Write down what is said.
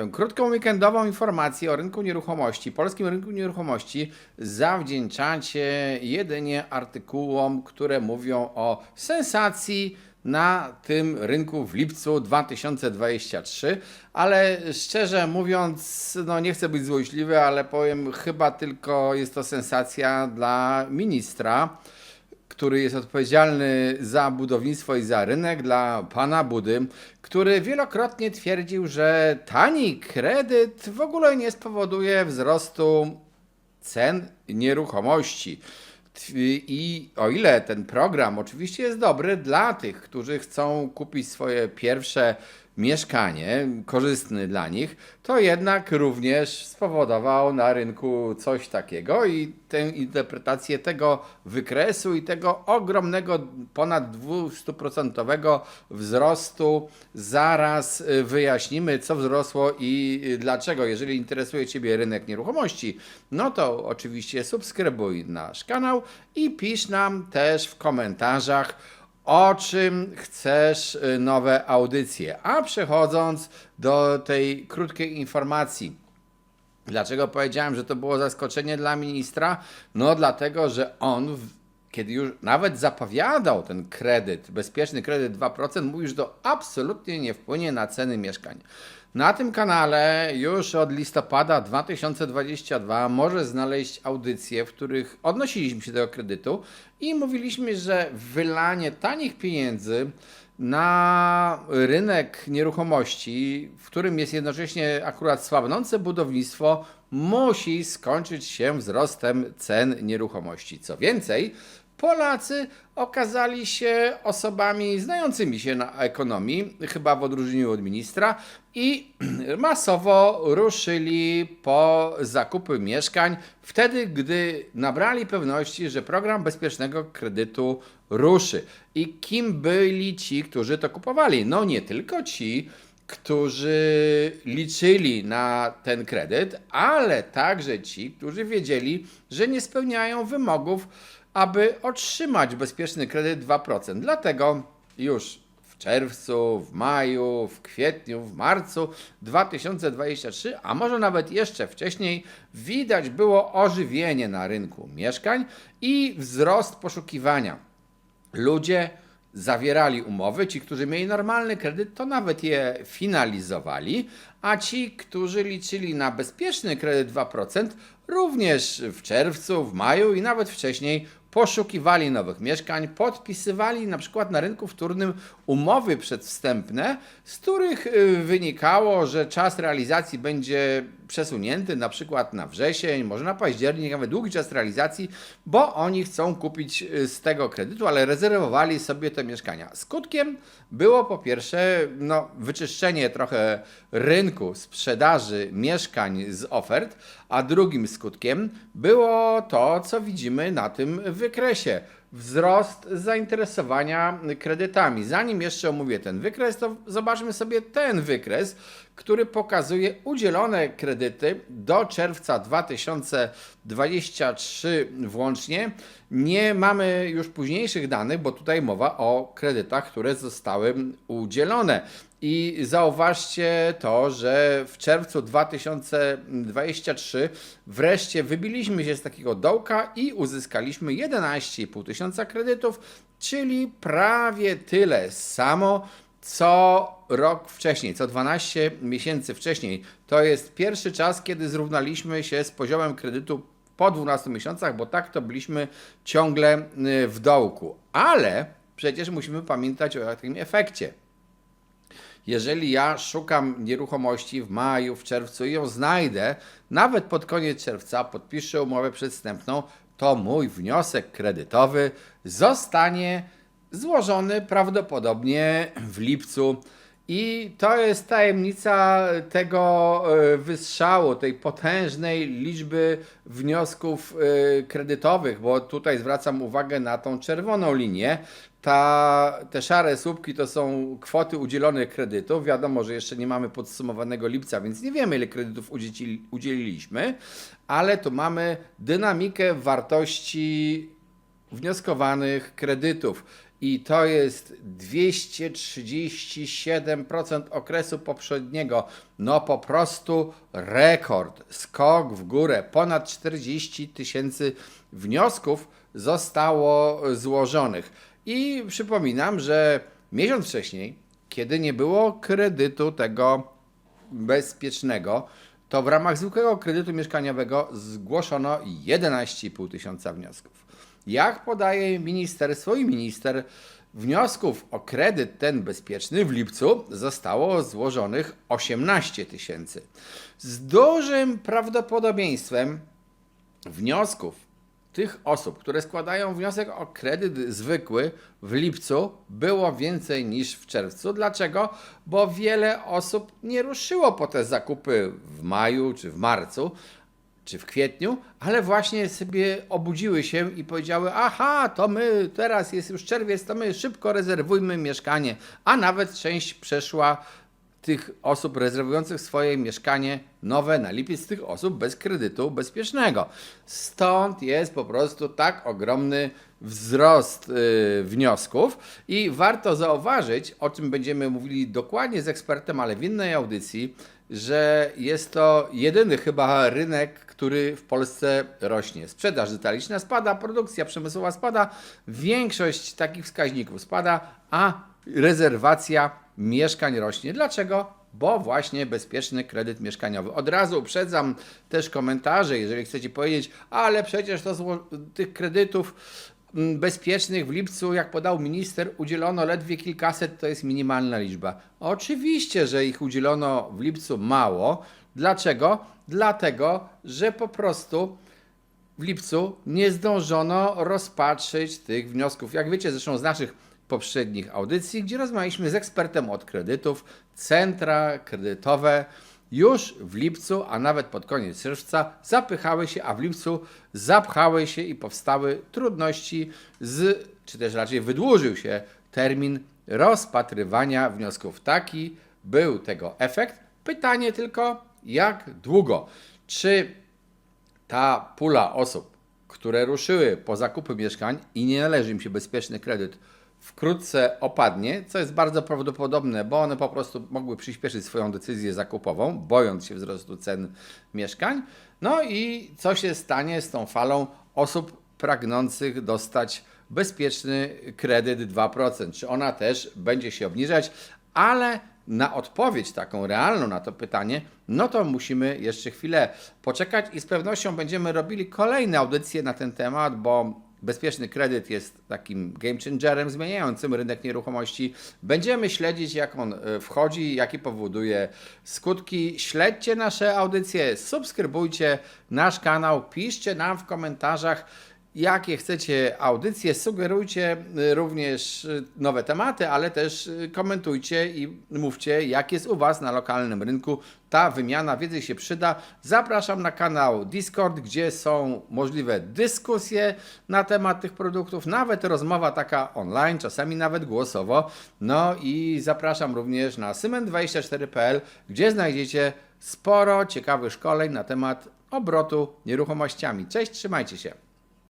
tę krótką weekendową informację o rynku nieruchomości, polskim rynku nieruchomości zawdzięczacie jedynie artykułom, które mówią o sensacji na tym rynku w lipcu 2023, ale szczerze mówiąc, no nie chcę być złośliwy, ale powiem, chyba tylko jest to sensacja dla ministra który jest odpowiedzialny za budownictwo i za rynek, dla pana Budy, który wielokrotnie twierdził, że tani kredyt w ogóle nie spowoduje wzrostu cen nieruchomości. I o ile ten program oczywiście jest dobry dla tych, którzy chcą kupić swoje pierwsze mieszkanie, korzystny dla nich, to jednak również spowodował na rynku coś takiego i tę interpretację tego wykresu i tego ogromnego, ponad 200% wzrostu zaraz y, wyjaśnimy, co wzrosło i dlaczego. Jeżeli interesuje Ciebie rynek nieruchomości, no to oczywiście subskrybuj nasz kanał i pisz nam też w komentarzach, o czym chcesz y, nowe audycje. A przechodząc do tej krótkiej informacji. Dlaczego powiedziałem, że to było zaskoczenie dla ministra? No dlatego, że on, kiedy już nawet zapowiadał ten kredyt, bezpieczny kredyt 2%, mówił, że to absolutnie nie wpłynie na ceny mieszkań. Na tym kanale już od listopada 2022 może znaleźć audycje, w których odnosiliśmy się do kredytu i mówiliśmy, że wylanie tanich pieniędzy na rynek nieruchomości, w którym jest jednocześnie akurat słabnące budownictwo, musi skończyć się wzrostem cen nieruchomości. Co więcej, Polacy okazali się osobami znającymi się na ekonomii, chyba w odróżnieniu od ministra, i masowo ruszyli po zakupy mieszkań wtedy, gdy nabrali pewności, że program bezpiecznego kredytu ruszy. I kim byli ci, którzy to kupowali? No nie tylko ci, którzy liczyli na ten kredyt, ale także ci, którzy wiedzieli, że nie spełniają wymogów aby otrzymać bezpieczny kredyt 2%. Dlatego już w czerwcu, w maju, w kwietniu, w marcu 2023, a może nawet jeszcze wcześniej, widać było ożywienie na rynku mieszkań i wzrost poszukiwania. Ludzie zawierali umowy, ci, którzy mieli normalny kredyt, to nawet je finalizowali, a ci, którzy liczyli na bezpieczny kredyt 2%, również w czerwcu, w maju i nawet wcześniej poszukiwali nowych mieszkań, podpisywali na przykład na rynku wtórnym umowy przedwstępne, z których y, wynikało, że czas realizacji będzie przesunięty na przykład na wrzesień, może na październik, nawet długi czas realizacji, bo oni chcą kupić y, z tego kredytu, ale rezerwowali sobie te mieszkania. Skutkiem było po pierwsze no, wyczyszczenie trochę rynku sprzedaży mieszkań z ofert, a drugim skutkiem było to, co widzimy na tym wykresie wzrost zainteresowania kredytami. Zanim jeszcze omówię ten wykres, to zobaczmy sobie ten wykres, który pokazuje udzielone kredyty do czerwca 2023 włącznie. Nie mamy już późniejszych danych, bo tutaj mowa o kredytach, które zostały udzielone. I zauważcie to, że w czerwcu 2023 wreszcie wybiliśmy się z takiego dołka i uzyskaliśmy 11,5 tysiąca kredytów, czyli prawie tyle samo co rok wcześniej, co 12 miesięcy wcześniej. To jest pierwszy czas, kiedy zrównaliśmy się z poziomem kredytu po 12 miesiącach, bo tak to byliśmy ciągle y, w dołku. Ale przecież musimy pamiętać o takim efekcie. Jeżeli ja szukam nieruchomości w maju, w czerwcu i ją znajdę, nawet pod koniec czerwca podpiszę umowę przedstępną, to mój wniosek kredytowy zostanie złożony prawdopodobnie w lipcu. I to jest tajemnica tego e, wystrzału, tej potężnej liczby wniosków e, kredytowych, bo tutaj zwracam uwagę na tą czerwoną linię. Ta, te szare słupki to są kwoty udzielonych kredytów. Wiadomo, że jeszcze nie mamy podsumowanego lipca, więc nie wiemy, ile kredytów udzieliliśmy, ale tu mamy dynamikę wartości wnioskowanych kredytów. I to jest 237% okresu poprzedniego. No po prostu rekord, skok w górę. Ponad 40 tysięcy wniosków zostało złożonych. I przypominam, że miesiąc wcześniej, kiedy nie było kredytu tego bezpiecznego, to w ramach zwykłego kredytu mieszkaniowego zgłoszono 11,5 tysiąca wniosków. Jak podaje ministerstwo i minister, wniosków o kredyt ten bezpieczny w lipcu zostało złożonych 18 tysięcy. Z dużym prawdopodobieństwem wniosków tych osób, które składają wniosek o kredyt zwykły w lipcu, było więcej niż w czerwcu. Dlaczego? Bo wiele osób nie ruszyło po te zakupy w maju czy w marcu, czy w kwietniu, ale właśnie sobie obudziły się i powiedziały: Aha, to my teraz jest już czerwiec, to my szybko rezerwujmy mieszkanie. A nawet część przeszła tych osób rezerwujących swoje mieszkanie nowe na lipiec, tych osób bez kredytu bezpiecznego. Stąd jest po prostu tak ogromny wzrost y, wniosków i warto zauważyć, o czym będziemy mówili dokładnie z ekspertem, ale w innej audycji, że jest to jedyny chyba rynek, który w Polsce rośnie. Sprzedaż detaliczna spada, produkcja przemysłowa spada, większość takich wskaźników spada, a rezerwacja mieszkań rośnie. Dlaczego? Bo właśnie bezpieczny kredyt mieszkaniowy. Od razu uprzedzam też komentarze, jeżeli chcecie powiedzieć, ale przecież to zło- tych kredytów mm, bezpiecznych w lipcu, jak podał minister, udzielono ledwie kilkaset, to jest minimalna liczba. Oczywiście, że ich udzielono w lipcu mało. Dlaczego? Dlatego, że po prostu w lipcu nie zdążono rozpatrzyć tych wniosków. Jak wiecie, zresztą z naszych poprzednich audycji, gdzie rozmawialiśmy z ekspertem od kredytów, centra kredytowe już w lipcu, a nawet pod koniec czerwca zapychały się, a w lipcu zapchały się i powstały trudności z, czy też raczej wydłużył się termin rozpatrywania wniosków. Taki był tego efekt. Pytanie tylko, jak długo? Czy ta pula osób, które ruszyły po zakupy mieszkań i nie należy im się bezpieczny kredyt, wkrótce opadnie, co jest bardzo prawdopodobne, bo one po prostu mogły przyspieszyć swoją decyzję zakupową, bojąc się wzrostu cen mieszkań. No i co się stanie z tą falą osób pragnących dostać bezpieczny kredyt 2%? Czy ona też będzie się obniżać? Ale na odpowiedź taką realną na to pytanie, no to musimy jeszcze chwilę poczekać i z pewnością będziemy robili kolejne audycje na ten temat, bo bezpieczny kredyt jest takim game changerem zmieniającym rynek nieruchomości. Będziemy śledzić, jak on e, wchodzi, jakie powoduje skutki. Śledźcie nasze audycje, subskrybujcie nasz kanał, piszcie nam w komentarzach jakie chcecie audycje, sugerujcie y, również y, nowe tematy, ale też y, komentujcie i mówcie, jak jest u Was na lokalnym rynku. Ta wymiana wiedzy się przyda. Zapraszam na kanał Discord, gdzie są możliwe dyskusje na temat tych produktów, nawet rozmowa taka online, czasami nawet głosowo. No i zapraszam również na symen24.pl, gdzie znajdziecie sporo ciekawych szkoleń na temat obrotu nieruchomościami. Cześć, trzymajcie się.